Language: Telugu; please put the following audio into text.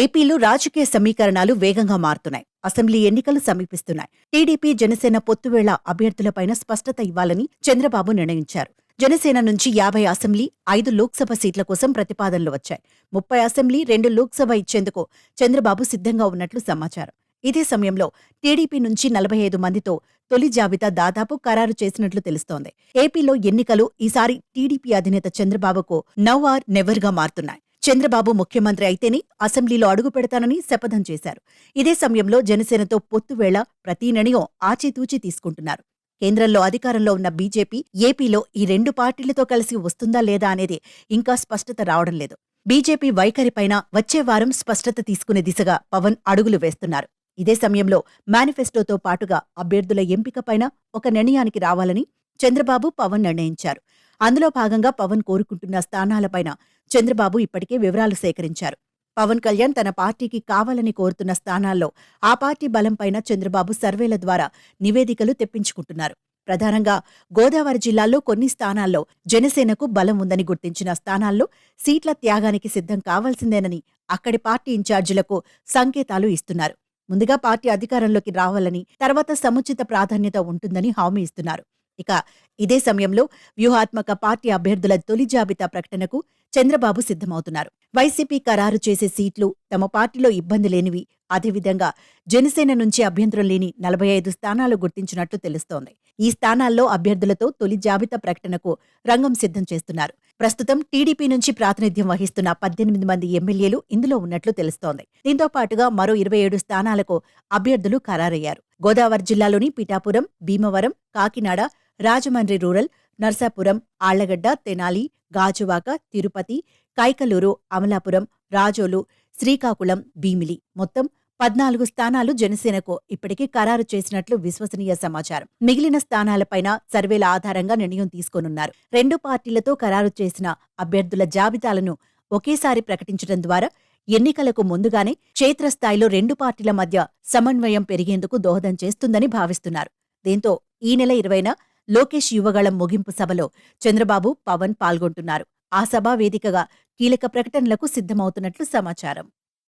ఏపీలో రాజకీయ సమీకరణాలు వేగంగా మారుతున్నాయి. అసెంబ్లీ ఎన్నికలు సమీపిస్తున్నాయి. టీడీపీ జనసేన పొత్తువేళ అభ్యర్థులపైన స్పష్టత ఇవ్వాలని చంద్రబాబు నిర్ణయించారు. జనసేన నుంచి యాభై అసెంబ్లీ ఐదు లోక్సభ సీట్ల కోసం ప్రతిపాదనలు వచ్చాయి. ముప్పై అసెంబ్లీ రెండు లోక్సభ ఇచ్చేందుకు చంద్రబాబు సిద్ధంగా ఉన్నట్లు సమాచారం. ఇదే సమయంలో టీడీపీ నుంచి నలభై ఐదు మందితో తొలి జాబితా దాదాపు ఖరారు చేసినట్లు తెలుస్తోంది. ఏపీలో ఎన్నికలు ఈసారి టీడీపీ అధినేత చంద్రబాబుకు నవ్ ఆర్ నెవర్గా మారుతున్నాయి. చంద్రబాబు ముఖ్యమంత్రి అయితేనే అసెంబ్లీలో అడుగు పెడతానని శపథం చేశారు. ఇదే సమయంలో జనసేనతో పొత్తువేళ ప్రతి నిర్ణయం ఆచితూచి తీసుకుంటున్నారు. కేంద్రంలో అధికారంలో ఉన్న బీజేపీ ఏపీలో ఈ రెండు పార్టీలతో కలిసి వస్తుందా లేదా అనేది ఇంకా స్పష్టత రావడం లేదు. బీజేపీ వైఖరిపైన వచ్చే వారం స్పష్టత తీసుకునే దిశగా పవన్ అడుగులు వేస్తున్నారు. ఇదే సమయంలో మేనిఫెస్టోతో పాటుగా అభ్యర్థుల ఎంపికపైన ఒక నిర్ణయానికి రావాలని చంద్రబాబు పవన్ నిర్ణయించారు. అందులో భాగంగా పవన్ కోరుకుంటున్న స్థానాలపైన చంద్రబాబు ఇప్పటికే వివరాలు సేకరించారు. పవన్ కళ్యాణ్ తన పార్టీకి కావాలని కోరుతున్న స్థానాల్లో ఆ పార్టీ బలంపైన చంద్రబాబు సర్వేల ద్వారా నివేదికలు తెప్పించుకుంటున్నారు. ప్రధానంగా గోదావరి జిల్లాలో కొన్ని స్థానాల్లో జనసేనకు బలం ఉందని గుర్తించిన స్థానాల్లో సీట్ల త్యాగానికి సిద్ధం కావాల్సిందేనని అక్కడి పార్టీ ఇన్ఛార్జీలకు సంకేతాలు ఇస్తున్నారు. ముందుగా పార్టీ అధికారంలోకి రావాలని తర్వాత సముచిత ప్రాధాన్యత ఉంటుందని హామీ ఇస్తున్నారు. ఇక ఇదే సమయంలో వ్యూహాత్మక పార్టీ అభ్యర్థుల తొలి జాబితా ప్రకటనకు చంద్రబాబు సిద్ధమవుతున్నారు. వైసీపీ ఖరారు చేసే సీట్లు తమ పార్టీలో ఇబ్బంది లేనివి. అదేవిధంగా జనసేన నుంచి అభ్యంతరం లేని నలభై ఐదు స్థానాలు గుర్తించినట్లు తెలుస్తోంది. ఈ స్థానాల్లో అభ్యర్థులతో తొలి జాబితా ప్రకటనకు రంగం సిద్ధం చేస్తున్నారు. ప్రస్తుతం టీడీపీ నుంచి ప్రాతినిధ్యం వహిస్తున్న పద్దెనిమిది మంది ఎమ్మెల్యేలు ఇందులో ఉన్నట్లు తెలుస్తోంది. దీంతో పాటుగా మరో ఇరవై ఏడు స్థానాలకు అభ్యర్థులు ఖరారయ్యారు. గోదావరి జిల్లాలోని పిఠాపురం భీమవరం కాకినాడ రాజమండ్రి రూరల్ నర్సాపురం ఆళ్ళగడ్డ తెనాలి గాజువాక తిరుపతి కైకలూరు అమలాపురం రాజోలు శ్రీకాకుళం భీమిలి. మొత్తం పద్నాలుగు స్థానాలు జనసేనకు ఇప్పటికే ఖరారు చేసినట్లు విశ్వసనీయ సమాచారం. మిగిలిన స్థానాలపైన సర్వేల ఆధారంగా నిర్ణయం తీసుకోనున్నారు. రెండు పార్టీలతో ఖరారు చేసిన అభ్యర్థుల జాబితాలను ఒకేసారి ప్రకటించడం ద్వారా ఎన్నికలకు ముందుగానే క్షేత్రస్థాయిలో రెండు పార్టీల మధ్య సమన్వయం పెరిగేందుకు దోహదం చేస్తుందని భావిస్తున్నారు. దీంతో ఈ నెల ఇరవైన లోకేష్ యువగళం ముగింపు సభలో చంద్రబాబు పవన్ పాల్గొంటున్నారు. ఆ సభా వేదికగా కీలక ప్రకటనలకు సిద్ధమవుతున్నట్లు సమాచారం.